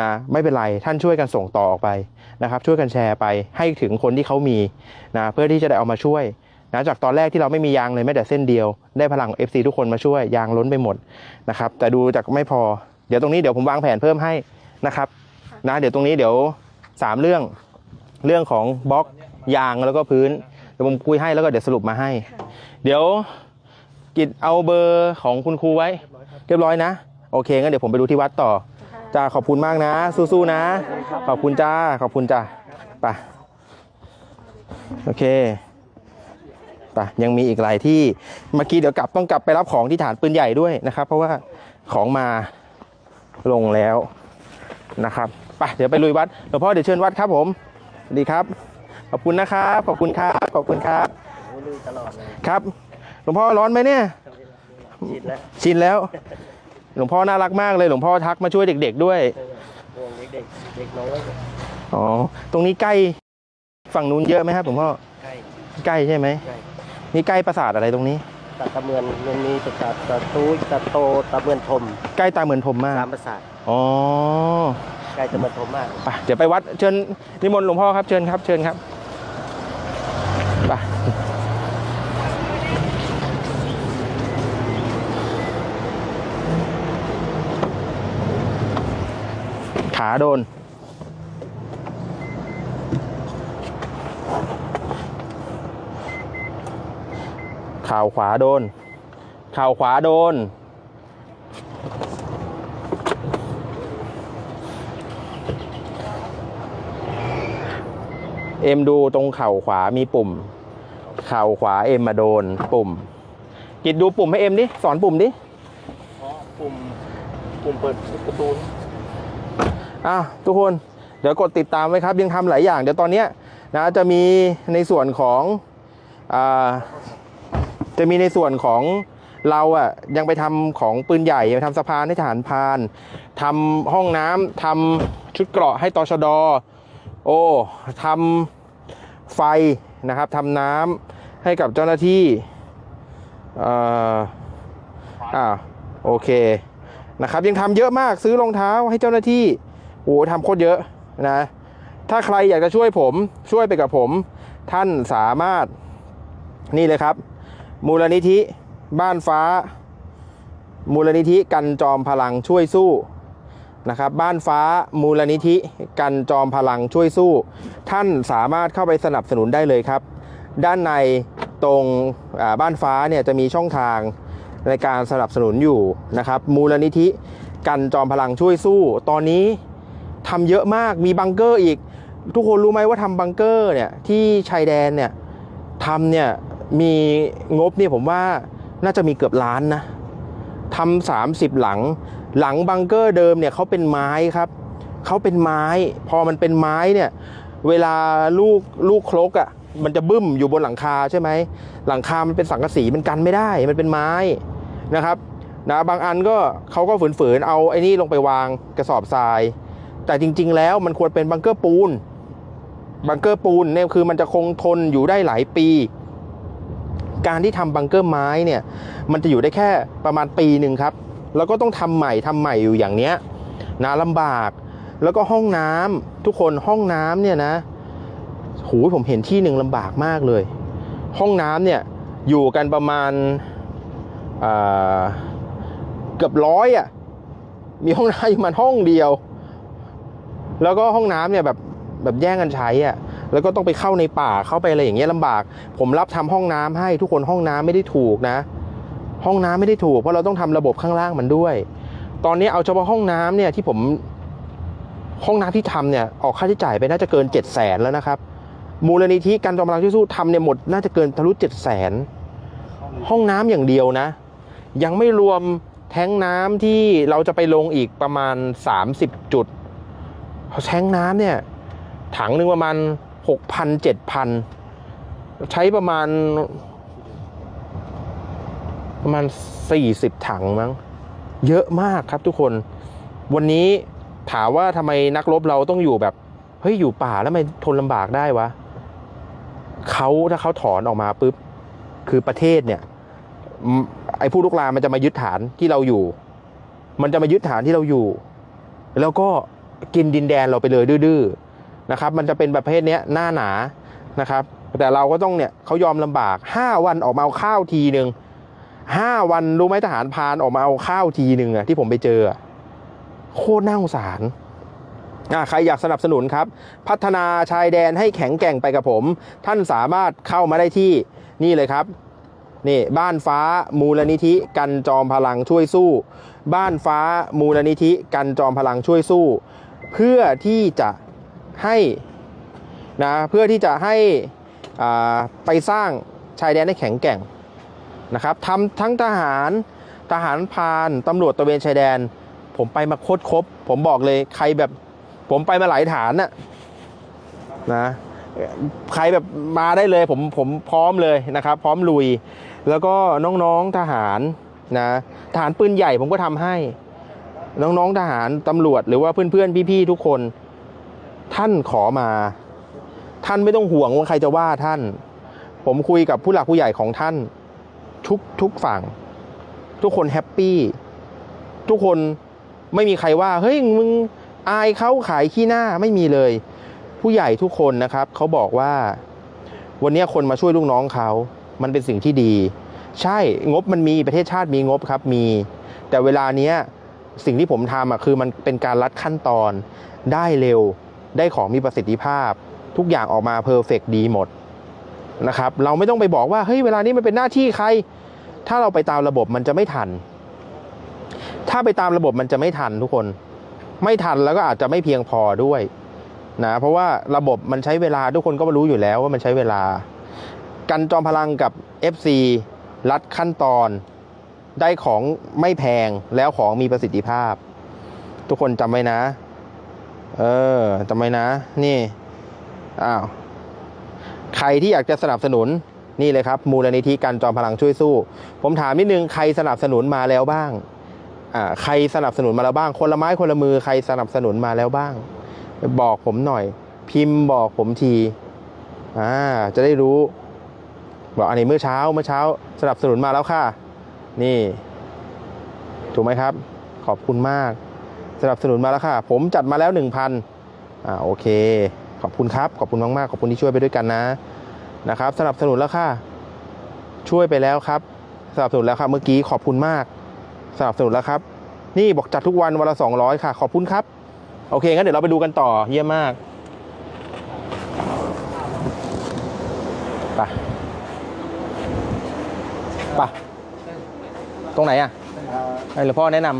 นะไม่เป็นไรท่านช่วยกันส่งต่อออกไปนะครับ ช่วยกันแชร์ไปให้ถึงคนที่เขามีนะเพื่อที่จะได้เอามาช่วยนะจากตอนแรกที่เราไม่มียางเลยแม้แต่เส้นเดียว ได้พลัง FC ทุกคนมาช่วยยางล้นไปหมดนะครับแต่ดูจากไม่พอ เดี๋ยวตรงนี้เดี๋ยวผมวางแผนเพิ่มให้นะครับนะเดี๋ยวตรงนี้เดี๋ยวสามเรื่องเรื่องของบล็อกยางแล้วก็พื้นเดี๋ยวผมคุยให้แล้วก็เดี๋ยวสรุปมาให้ เดี๋ยวกิจเอาเบอร์ของคุณครูไว้ เรียบร้อยนะ โอเคงั้นเดี๋ยวผมไปดูที่วัดต่อ จ้าขอบคุณมากนะ สู้ๆนะ ขอบคุณจ้า ขอบคุณจ้าไปโอเคไปยังมีอีกหลายที่เมื่อกี้เดี๋ยวกลับต้องกลับไปรับของที่ฐานปืนใหญ่ด้วยนะครับ เพราะว่าของมาลงแล้วนะครับไปเดี๋ยวไปลุยวัดหลวงพ่อเดี๋ยวเชิญวัดครับผมสวัสดีครับ ขอบคุณนะครับขอบคุณครับขอบคุณครับโอ้ลุยตลอดเลยครับหลวงพ่อร้อนไหมเนี่ยชิดแล้วชินแล้ว หลวงพ่อน่ารักมากเลยหลวงพ่อทักมาช่วยเด็ก ๆด้วยห่วงเด็กๆเด็กน้อยอ๋อตรงนี้ใกล้ฝั่งนู้นเยอะไหมครับหลวงพ่อใกล้ใกล้ใช่ไหมใกล้นี่ใกล้ปราสาทอะไรตรงนี้ตัดตะเมือนมันมีตัดตัดตัดตู้ตัดโตตะเมือนทมใกล้ตาเหมือนผมมากตามประสาทอ๋อใกล้ตะเมือนทมมากไปเดี๋ยวไปวัดเชิญนิมนต์หลวงพ่อครับเชิญครับเชิญครับ โดน ข่าวขวาโดน ข่าวขวาโดน เอ็มดูตรงเข่าขวามีปุ่ม เข่าขวาเอ็มมาโดน ปุ่ม กิดดูปุ่มให้เอ็มดิ สอนปุ่มดิ อ๋อ ปุ่ม ปุ่มเปิดประตู อะทุกคนเดี๋ยวกดติดตามไว้ครับ ยังทำหลายอย่าง เดี๋ยวตอนเนี้ยนะจะมีในส่วนของอ่าจะมีในส่วนของเราอะยังไปทำของปืนใหญ่ไปทำสะพานให้ทหารพานทำห้องน้ำทำชุดเกราะให้ตชดโอ้ทำไฟนะครับทำน้ำให้กับเจ้าหน้าที่อ่าอ่าโอเคนะครับยังทำเยอะมากซื้อรองเท้าให้เจ้าหน้าที่ โอ้โหทำโคตรเยอะนะ ถ้าใครอยากจะช่วยผมช่วยไปกับผม ท่านสามารถนี่เลยครับ มูลนิธิบ้านฟ้า มูลนิธิกันจอมพลังช่วยสู้นะครับบ้านฟ้ามูลนิธิกันจอมพลังช่วยสู้ ท่านสามารถเข้าไปสนับสนุนได้เลยครับ ด้านในตรงบ้านฟ้าเนี่ยจะมีช่องทางในการสนับสนุนอยู่นะครับมูลนิธิกันจอมพลังช่วยสู้ ตอนนี้ ทำเยอะมากมีบังเกอร์อีก ทุกคนรู้ไหมว่าทำบังเกอร์เนี่ยที่ชายแดนเนี่ยทำเนี่ยมีงบเนี่ยผมว่าน่าจะมีเกือบล้านนะทำสามสิบหลัง หลังบังเกอร์เดิมเนี่ยเขาเป็นไม้ครับเขาเป็นไม้ พอมันเป็นไม้เนี่ยเวลาลูกลูกครกอะ่ะมันจะบึ้มอยู่บนหลังคาใช่ไหมหลังคา มันเป็นสังกะสีมันกันไม่ได้มันเป็นไม้นะครับนะบางอันก็เขาก็ฝืนๆเอาไอ้นี่ลงไปวางกระสอบทราย แต่จริง ๆ แล้วมันควรเป็นบังเกอร์ปูน บังเกอร์ปูนเนี่ยคือมันจะคงทนอยู่ได้หลายปี การที่ทำบังเกอร์ไม้เนี่ย มันจะอยู่ได้แค่ประมาณปีหนึ่งครับ แล้วก็ต้องทำใหม่ทำใหม่อยู่อย่างเนี้ยนะลำบาก แล้วก็ห้องน้ำทุกคนห้องน้ำเนี่ยนะโหผมเห็นที่หนึ่งลำบากมากเลย ห้องน้ำเนี่ยอยู่กันประมาณเกือบร้อยอะ มีห้องน้ำอยู่มันห้องเดียว แล้วก็ห้องน้ำเนี่ยแบบแบบแย่งกันใช้อะแล้วก็ต้องไปเข้าในป่าเข้าไปอะไรอย่างเงี้ยลำบาก ผมรับทำห้องน้ำให้ทุกคนห้องน้ำไม่ได้ถูกนะ ห้องน้ำไม่ได้ถูก เพราะเราต้องทำระบบข้างล่างมันด้วย ตอนนี้เอาเฉพาะห้องน้ำเนี่ยที่ผมห้องน้ำที่ทำเนี่ยออกค่าใช้จ่ายไปน่าจะเกินเจ็ดแสนแล้วนะครับ มูลนิธิการจอมพลังช่วยสู้ทำเนี่ยหมดน่าจะเกินทะลุเจ็ดแสนห้องน้ำอย่างเดียวนะ ยังไม่รวมแท้งน้ำที่เราจะไปลงอีกประมาณ 30 จุด พอแท้งน้ำเนี่ย ถังหนึ่งประมาณหกพันเจ็ดพันใช้ประมาณ ประมาณสี่สิบถังมั้ง เยอะมากครับทุกคน วันนี้ถามว่าทำไมนักรบเราต้องอยู่แบบ เฮ้ย อยู่ป่าแล้วทำไมทนลำบากได้วะเขาถ้าเขาถอนออกมาปุ๊บ คือประเทศเนี่ย ไอ้ผู้ลุกลามมันจะมายึดฐานที่เราอยู่ มันจะมายึดฐานที่เราอยู่ แล้วก็ กินดินแดนเราไปเลยดื้อๆนะครับ มันจะเป็นประเภทนี้หน้าหนานะครับ แต่เราก็ต้องเนี่ยเขายอมลำบาก 5 วันออกมาเอาข้าวทีหนึ่งห้าวันรู้ไหมทหารพานออกมาเอาข้าวทีหนึ่งอะที่ผมไปเจอโคตรน่าสงสารอะใครอยากสนับสนุนครับ พัฒนาชายแดนให้แข็งแกร่งไปกับผม ท่านสามารถเข้ามาได้ที่นี่เลยครับนี่บ้านฟ้ามูลนิธิกันจอมพลังช่วยสู้ บ้านฟ้ามูลนิธิกันจอมพลังช่วยสู้ เพื่อที่จะให้นะเพื่อที่จะให้อ่าไปสร้างชายแดนให้แข็งแกร่งนะครับทำทั้งทหารทหารพานตำรวจตระเวนชายแดน ผมไปมาโคตรครบ ผมบอกเลยใครแบบผมไปมาหลายฐานน่ะนะใครแบบมาได้เลยผมผมพร้อมเลยนะครับ พร้อมลุย แล้วก็น้องๆทหารนะทหารปืนใหญ่ผมก็ทำให้ น้องๆทหารตำรวจหรือว่าเพื่อนๆพี่ๆทุกคน ท่านขอมา ท่านไม่ต้องห่วงว่าใครจะว่าท่าน ผมคุยกับผู้หลักผู้ใหญ่ของท่าน ทุกทุกฝั่ง ทุกคนแฮปปี้ทุกคนไม่มีใครว่า เฮ้ยมึงอายเขาขายขี้หน้าไม่มีเลย ผู้ใหญ่ทุกคนนะครับเขาบอกว่า วันนี้คนมาช่วยลูกน้องเขา มันเป็นสิ่งที่ดี ใช่งบมันมีประเทศชาติมีงบครับมี แต่เวลาเนี้ย สิ่งที่ผมทำอะคือมันเป็นการลัดขั้นตอนได้เร็วได้ของมีประสิทธิภาพ ทุกอย่างออกมาเพอร์เฟกดีหมดนะครับเราไม่ต้องไปบอกว่าเฮ้ยเวลานี้มันเป็นหน้าที่ใคร ถ้าเราไปตามระบบมันจะไม่ทัน ถ้าไปตามระบบมันจะไม่ทันทุกคน ไม่ทันแล้วก็อาจจะไม่เพียงพอด้วยนะเพราะว่าระบบมันใช้เวลาทุกคนก็รู้อยู่แล้วว่ามันใช้เวลา กันจอมพลังกับ FC รัดขั้นตอน ได้ของไม่แพงแล้วของมีประสิทธิภาพ ทุกคนจำไว้นะ เออจำไว้นะ นี่อ้าวใครที่อยากจะสนับสนุนนี่เลยครับ มูลนิธิกันจอมพลังช่วยสู้ ผมถามนิดนึงใครสนับสนุนมาแล้วบ้างอ่าใครสนับสนุนมาแล้วบ้าง คนละไม้คนละมือใครสนับสนุนมาแล้วบ้าง บอกผมหน่อย พิมพ์บอกผมทีอ่าจะได้รู้ บอกอันนี้เมื่อเช้าเมื่อเช้า สนับสนุนมาแล้วค่ะ นี่ ถูกไหมครับ ขอบคุณมากสนับสนุนมาแล้วค่ะ ผมจัดมาแล้วหนึ่งพันอ่าโอเค ขอบคุณครับ ขอบคุณมากๆ ขอบคุณที่ช่วยไปด้วยกันนะนะครับ สนับสนุนแล้วค่ะ ช่วยไปแล้วครับ สนับสนุนแล้วครับเมื่อกี้ขอบคุณมาก สนับสนุนแล้วครับ นี่บอกจัดทุกวันวันละสองร้อยค่ะ ขอบคุณครับ โอเคงั้นเดี๋ยวเราไปดูกันต่อเยี่ยมมากไปไป ตรงไหนอะให้หลวงพ่อแนะนไอ้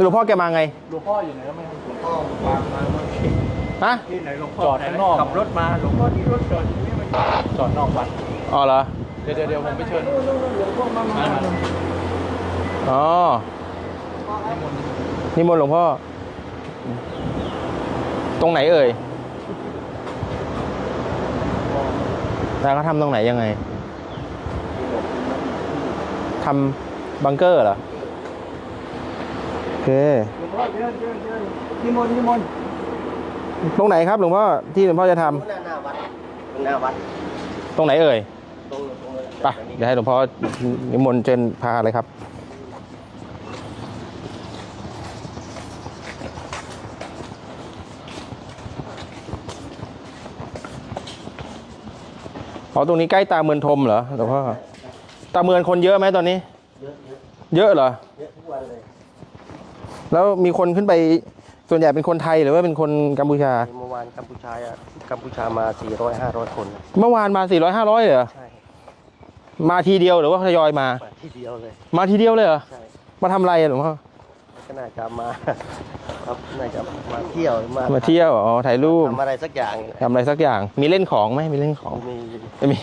ำหลวงพ่อแกมาไงหลวงพ่ออยู่ไหนก็ไม่รู้หลวงพ่อมามาเมื่อกี้ฮะที่ไหนหลวงพ่อจอดข้างนอกขับรถมาหลวงพ่อที่รถจอดอยู่นี่มันจอดนอกวัดอ๋อเหรอเดี๋ยวเดี๋ยวเดี๋ยวผมไปเชิญหลวงพ่อมามาอ๋อนิมนต์หลวงพ่อ ตรงไหนเอ่ยแล้วเขาทำตรงไหนยังไงทำ บังเกอร์เหรอ โอเค หลวงพ่อเชิญเชิญเชิญนิมนต์นิมนต์ตรงไหนครับหลวงพ่อที่หลวงพ่อจะทำหน้าหน้าวัดหน้าวัดตรงไหนเอ่ยตรงตรงเลยไปเดี๋ยวให้หลวงพ่อนิมนต์เชิญพาเลยครับ อ๋อตรงนี้ใกล้ตาเมือนทมเหรอหลวงพ่อตาเมือนคนเยอะไหมตอนนี้ เยอะเยอะเยอะเหรอ เยอะทุกวันเลยแล้วมีคนขึ้นไปส่วนใหญ่เป็นคนไทยหรือว่าเป็นคนกัมพูชา เมื่อวานกัมพูชาอะกัมพูชามา 400 500 คน เมื่อวานมา 400 500เหรอ ใช่มาทีเดียวหรือว่าทยอยมา มาที่เดียวเลย มาทีเดียวเลยเหรอ ใช่มาทำอะไรอะหลวงพ่อ ก็น่าจะมา ครับน่าจะมาเที่ยวมามาเที่ยว อ๋อ ถ่ายรูปทำอะไรสักอย่างนี่แหละทำอะไรสักอย่าง มีเล่นของไหมมีเล่นของ มีมี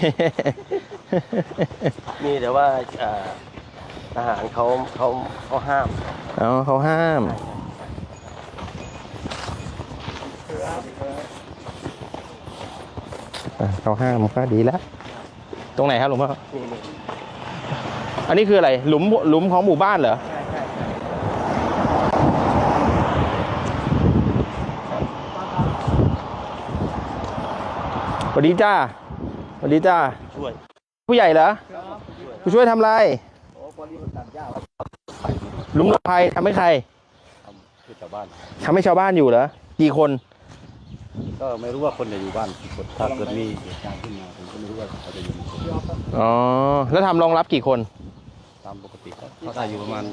มีแต่ว่าเอ่อ ทหารเขาเขาเขาห้ามอ๋อเขาห้ามอะเขาห้ามก็ดีแล้ว ตรงไหนครับหลวงพ่อ นี่นี่อันนี้คืออะไร หลุมหลุมของหมู่บ้านเหรอ ใช่ใช่ใช่สวัสดีจ้าสวัสดีจ้า ช่วย ผู้ใหญ่เหรอ ผู้ช่วยทำอะไร โอ้คนที่มันตัดหญ้าหลุมหลบภัยทำให้ใครทำคือชาวบ้านทำให้ชาวบ้านอยู่เหรอกี่คน ก็ไม่รู้ว่าคนจะอยู่บ้านกี่คนถ้าเกิดมีเหตุการณ์ขึ้นมาผมก็ไม่รู้ว่าเขาจะอยู่กี่คนอ๋อแล้วทำรองรับกี่คนตามปกติก็เขาได้อยู่ประมาณ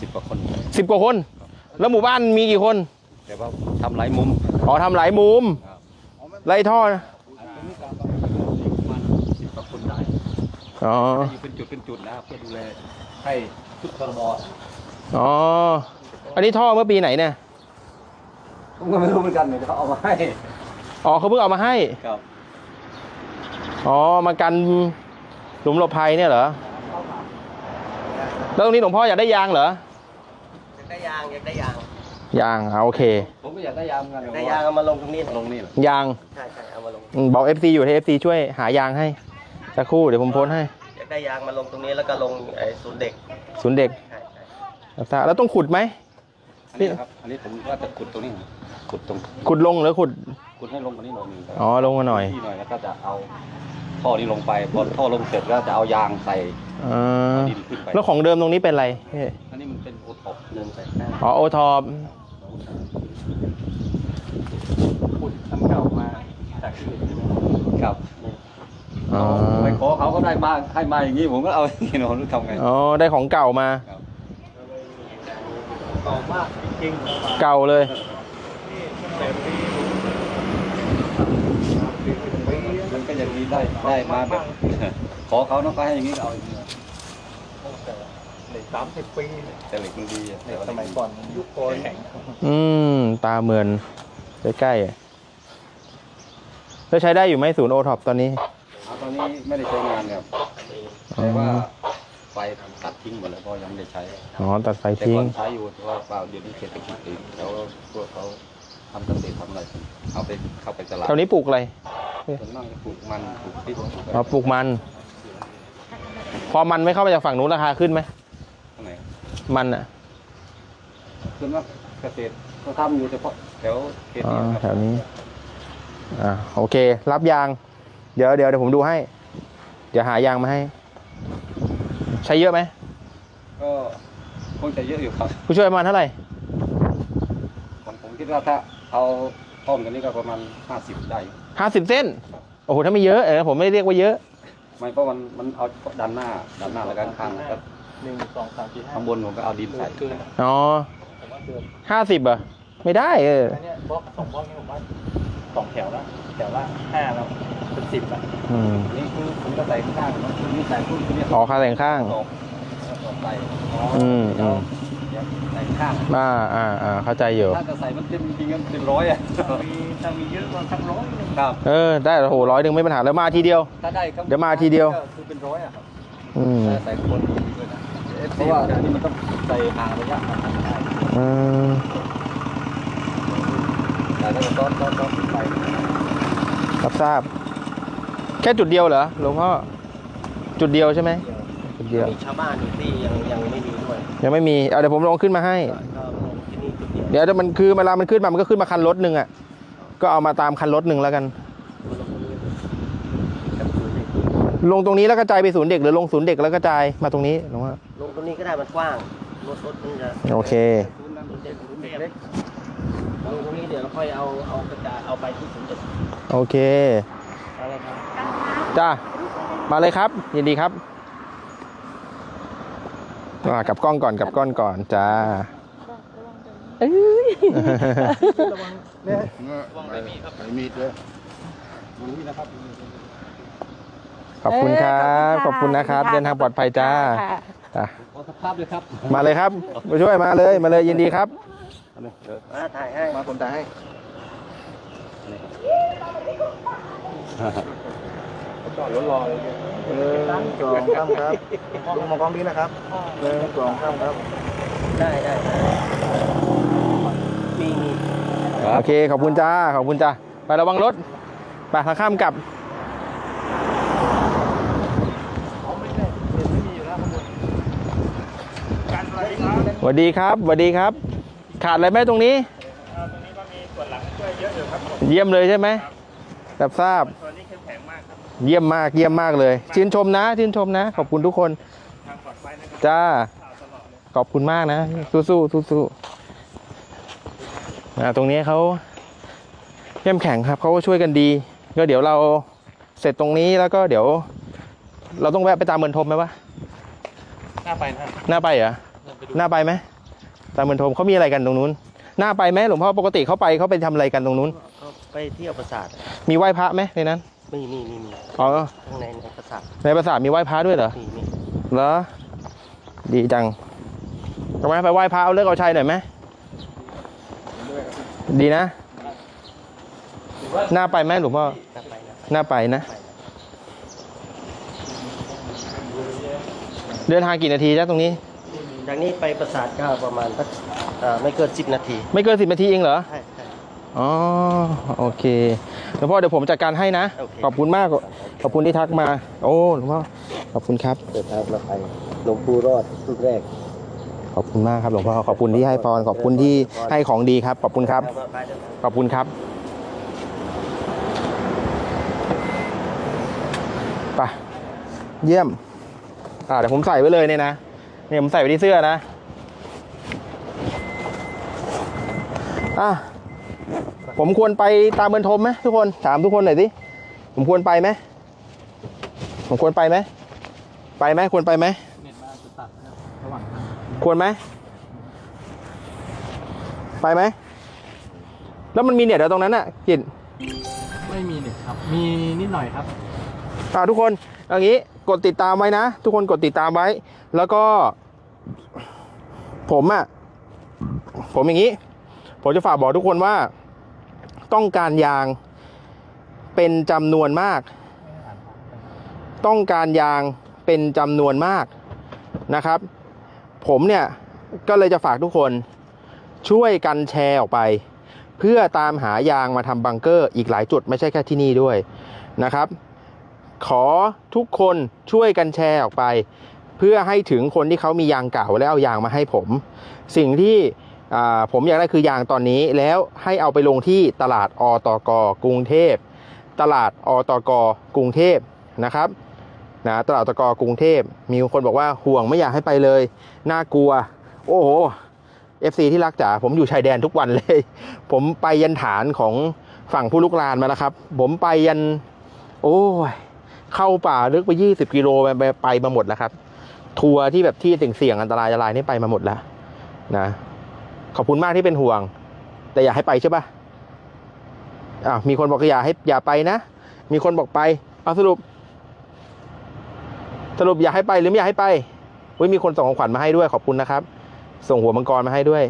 สิบกว่าคนสิบกว่าคน แล้วหมู่บ้านมีกี่คน แต่ว่าทำหลายมุมอ๋อทำหลายมุมครับไล่ท่อนะประมาณสิบกว่าคนได้อ๋ออยู่เป็นจุดเป็นจุดนะเพื่อดูแลให้ชุดครบ อ๋อ อันนี้ท่อเมื่อปีไหนเนี่ย ผมก็ไม่รู้เหมือนกันเลยเขาเอามาให้ อ๋อเขาเพิ่งเอามาให้ ครับ อ๋อ มากันหลุมหลบภัยเนี่ยเหรอ แล้วตรงนี้หลวงพ่ออยากได้ยางเหรอ อยากได้ยางอยากได้ยางยางอ่าโอเค ผมก็อยากได้ยามกันอยากได้ยางเอามาลงตรงนี้ลงนี่แหละยางใช่ใช่เอามาลง อืมบอก FC อยู่ให้ FC ช่วยหายางให้สักครู่เดี๋ยวผมโพสต์ให้ อยากได้ยางมาลงตรงนี้แล้วก็ลงไอ้ศูนย์เด็ก ศูนย์เด็ก ใช่ใช่รับทราบแล้วต้องขุดไหม อันนี้ครับ อันนี้ผมว่าจะขุดตรงนี้ ขุดตรง ขุดลงหรือขุด ขุดให้ลงกว่านี้หน่อยหนึงครับอ๋อ ลงมาหน่อยที่หน่อยแล้วก็จะเอาท่อนี้ลงไป พอท่อลงเสร็จก็จะเอายางใส่อ่าดินขึ้นไป แล้วของเดิมตรงนี้เป็นอะไรพี่อันนี้มันเป็นโอท็อปหนึ่งแปดเก้าอ๋อ โอทอปขุดทำเก่ามาจากที่อื่นใช่ไหมครับอ๋อไปขอเขาก็ได้มาให้มาอย่างนี้ผมก็เอาอย่างนี้เนาะรู้ทำไง อ๋อ ได้ของเก่ามา ครับ เก่ามากจริงเก่าเลยแต่ปีมันก็อย่างนี้ได้ได้มาแบบขอเขาเนาะก็ให้อย่างนี้ก็เอาอย่างนี้เหล็กสามสิบปีเนี่ยแต่เหล็กมันดีอะเหล็กสมัยก่อนยุคโอนแข็งอืมตาเหมือนใกล้ๆอะแล้วใช้ได้อยู่ไหมศูนย์โอท็อปตอนนี้เอาตอนนี้ไม่ได้ใช้งานครับแต่ว่า ไฟตัดทิ้งหมดแล้วก็ยังไม่ได้ใช้อ๋อตัดไฟแต่ทิ้ก่งอนใช้อยู่แต่ว่าเปล่าเดี๋ยวนี้เศรษฐกิจดีแล้วพวกเขาทำเกษตรทำอะไรเอาไปเข้าไปตลาดแถวนี้ปลูกอะไรส่วนมากจะปลูกมันปลูกพริกปลูกอะไรอ๋อปลูกมัน พอมันไม่เข้ามาจากฝั่งนู้นราคาขึ้นไหมข้างไหนมันอะส่วนมากเกษตรเขาทำอยู่เฉพาะแถวเขตอ๋อนี้แถวนี้ อ่าโอเค รับยาง เดี๋ยวเดี๋ยวเดี๋ยวผมดูให้ เดี๋ยวหายางมาให้ ใช้เยอะไหมก็คงจะเยอะอยู่ครับ ผู้ช่วยประมาณเท่าไหร่ผมผมคิดว่าถ้าเอาต้อมกันนี้ก็ประมาณห้าสิบได้ ห้าสิบเส้น โอ้โห ถ้าไม่เยอะเออผมไม่เรียกว่าเยอะ ไม่เพราะมันมันเอาดันหน้าดันหน้าแล้วกันข้างแล้วหนึ่งสองสามสี่ห้าข้างบนผมก็เอาดินใส่เกินอ๋อผมว่าเกินห้าสิบอะไม่ได้เออ อันเนี้ยบล็อกสองบล็อกนี่ผมว่า สองแถวละแถวละห้าแล้วเป็นสิบละอืมอันนี่คือผมก็ใส่ข้างๆเนอะนี่ใส่พุ่นนี่อ๋อค่าแต่งข้างตอกตอกใส่อืมอืมเดี๋ยวใส่ข้าง อ่าอ่าอ่าเข้าใจอยู่ ถ้าจะใส่มันเต็มจริงๆมันเต็มร้อยอะถ้ามีถ้ามีเยอะก็สักร้อยหนึงครับเออ ได้โอ้โหร้อยหนึ่งไม่ปัญหาแล้วมาทีเดียว ถ้าได้ครับเดี๋ยวมาทีเดียว ก็คือเป็นร้อยอะครับอืมถ้าใส่คนด้วยนะเพราะว่าอันนี้มันต้องใส่ห่างระยะห่างได้ อืม แต่ถ้าเราต้อนต้อนต้อนไปรับทราบ แค่จุดเดียวเหรอหลวงพ่อจุดเดียวใช่ไหมจุดเดียวมีชาวบ้านอยู่ที่ยังยังไม่มีด้วยยังไม่มีเอาเดี๋ยวผมลองขึ้นมาให้ก็ก็ลงที่นี่จุดเดียวเดี๋ยวถ้ามันคือเวลามันขึ้นมามันก็ขึ้นมาคันรถหนึ่งอะก็เอามาตามคันรถหนึ่งแล้วกันมาลงตรงนี้กับศูนย์เด็กลงตรงนี้แล้วกระจายไปศูนย์เด็กหรือลงศูนย์เด็กแล้วกระจายมาตรงนี้หลวงพ่อลงตรงนี้ก็ได้มันกว้างรถรถมันจะโอเค ตรงนี้เดี๋ยวเราค่อยเอาเอากระจายเอาไปที่ศูนย์เด็กโอเค อะไรครับจ้ามาเลยครับ ยินดีครับอ่ากลับกล้องก่อนกลับกล้องก่อนจ้าขอบคุณครับ ขอบคุณนะครับ เดินทางปลอดภัยจ้าจ้าขอสภาพเลยครับ มาเลยครับ มาช่วยมาเลย มาเลยยินดีครับ มาถ่ายให้มาผมจ่ายให้นี่จอดรถรอเลยหนึ่งสองสามครับลงมองกล้องนี้นะครับหนึ่งสองสามครับได้ได้ได้มีมีโอเค ขอบคุณจ้า ขอบคุณจ้า ไประวังรถ ไปทางข้ามกลับสวัสดีครับสวัสดีครับ ขาดอะไรไหมตรงนี้ ตรงนี้ก็มีส่วนหลังช่วยเยอะอยู่ครับผมเยี่ยมเลยใช่ไหมรับทราบตัวนี้เข้มแข็งมากครับเยี่ยมมาก เยี่ยมมากเลย ชื่นชมนะ ชื่นชมนะ ขอบคุณทุกคน ทางปลอดภัยนะครับจ้า ข่าวตลอดเลยขอบคุณมากนะ สู้ๆสู้อ่าตรงนี้เขาเข้มแข็งครับเขาก็ช่วยกันดี ก็เดี๋ยวเราเสร็จตรงนี้แล้วก็เดี๋ยว เราต้องแวะไปตามเมือนทมไหมวะหน้าไปนะหน้าไปเหรอหน้าไปไหม ตามเมือนทมเขามีอะไรกันตรงนู้นหน้าไปไหมหลวงพ่อปกติเขาไปเขาไปทำอะไรกันตรงนู้นเขาไปเที่ยวปราสาทมีไหว้พระไหมในนั้นมีมีมีมีอ๋อข้างในในปราสาทในปราสาทมีไหว้พระด้วยเหรอ มีมีเหรอ ดีจังทำไมไปไหว้พระเอาเลิกเอาชัยหน่อยไหมดีนะ หน้าไปไหมหลวงพ่อนับไปนะหน้าไปนะ เดินทางกี่นาทีจ้ะตรงนี้ จากนี้ไปปราสาทก็ประมาณสักเอ่อไม่เกินสิบนาทีไม่เกินสิบนาทีเองเหรอ ใช่ใช่ อ๋อโอเคหลวงพ่อเดี๋ยวผมจัดการให้นะ โอเค ขอบคุณมาก ขอบคุณที่ทักมา โอ้หลวงพ่อขอบคุณครับ เดินทางมาไปหลวงปู่รอดทุกแรกขอบคุณมากครับหลวงพ่อขอบคุณที่ให้พรขอบคุณที่ให้ของดีครับ ขอบคุณครับไปเดินทาง ขอบคุณครับไปเยี่ยม อ่าเดี๋ยวผมใส่ไว้เลยเนี่ยนะ เนี่ยผมใส่ไว้ที่เสื้อนะอะผมควรไปตามเมือนทมไหมทุกคนถามทุกคนหน่อยสิผมควรไปไหมผมควรไปไหมไปไหมควรไปไหมควรไหมไปไหมแล้วมันมีเน็ตเหรอตรงนั้นอะกินไม่มีเน็ตครับ มีนิดหน่อยครับ อ่าทุกคนอย่างนี้กดติดตามไว้นะ ทุกคนกดติดตามไว้ แล้วก็ ผมอะผมอย่างนี้ ผมจะฝากบอกทุกคนว่า ต้องการยางเป็นจำนวนมาก ต้องการยางเป็นจำนวนมากนะครับ ผมเนี่ยก็เลยจะฝากทุกคนช่วยกันแชร์ออกไป เพื่อตามหายางมาทำบังเกอร์อีกหลายจุดไม่ใช่แค่ที่นี่ด้วยนะครับ ขอทุกคนช่วยกันแชร์ออกไป เพื่อให้ถึงคนที่เขามียางเก่าแล้วเอายางมาให้ผม สิ่งที่ผมอยากได้คือยางตอนนี้แล้วให้เอาไปลงที่ตลาดอตกกรุงเทพ ตลาดอตกกรุงเทพนะครับนะตลาดอตกกรุงเทพมีคนบอกว่าห่วงไม่อยากให้ไปเลย น่ากลัว โอ้โห FC ที่รักจ๋าผมอยู่ชายแดนทุกวันเลย ผมไปยันฐานของฝั่งผู้ลุกลานมาแล้วครับ ผมไปยัน โอ้ย เข้าป่าลึกไป20กิโลไปไปไปมาหมดแล้วครับ ทัวร์ที่แบบที่เสี่ยงอันตรายอันตรายนี่ไปมาหมดแล้วนะขอบคุณมากที่เป็นห่วง แต่อย่าให้ไปใช่ปะอะมีคนบอกอย่าให้อย่าไปนะ มีคนบอกไปเอาสรุป สรุปอย่าให้ไปหรือไม่อยากให้ไปอุ้ยมีคนส่งของขวัญมาให้ด้วยขอบคุณนะครับ ส่งหัวมังกรมาให้ด้วย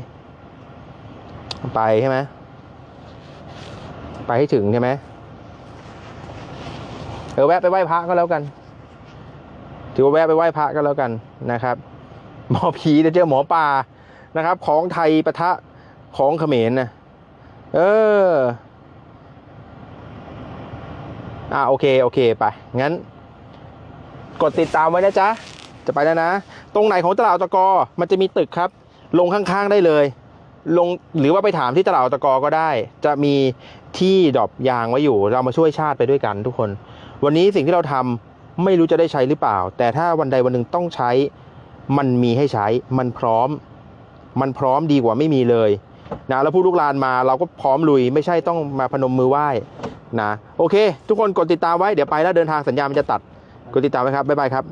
ไปใช่ไหมไปให้ถึงใช่ไหม ออแวะไปไหว้พระก็แล้วกัน ถือว่าแวะไปไหว้พระก็แล้วกันนะครับ หมอผีจะเจอหมอปลานะครับ ของไทยปะทะของเขมรนะเอออ่าโอเคโอเคไปงั้น กดติดตามไว้นะจ๊ะจะไปแล้วนะ ตรงไหนของตลาดอตกอมันจะมีตึกครับ ลงข้างๆได้เลย ลงหรือว่าไปถามที่ตลาดอตกอก็ได้ จะมีที่ดอปยางไว้อยู่ เรามาช่วยชาติไปด้วยกันทุกคน วันนี้สิ่งที่เราทำไม่รู้จะได้ใช้หรือเปล่า แต่ถ้าวันใดวันหนึ่งต้องใช้ มันมีให้ใช้ มันพร้อม มันพร้อมดีกว่าไม่มีเลยนะแล้วผู้ลูกลานมาเราก็พร้อมลุย ไม่ใช่ต้องมาพนมมือไหว้นะโอเค ทุกคนกดติดตามไว้เดี๋ยวไปแล้วเดินทางสัญญาณมันจะตัดกดติดตามไว้ครับบ๊ายบายครับ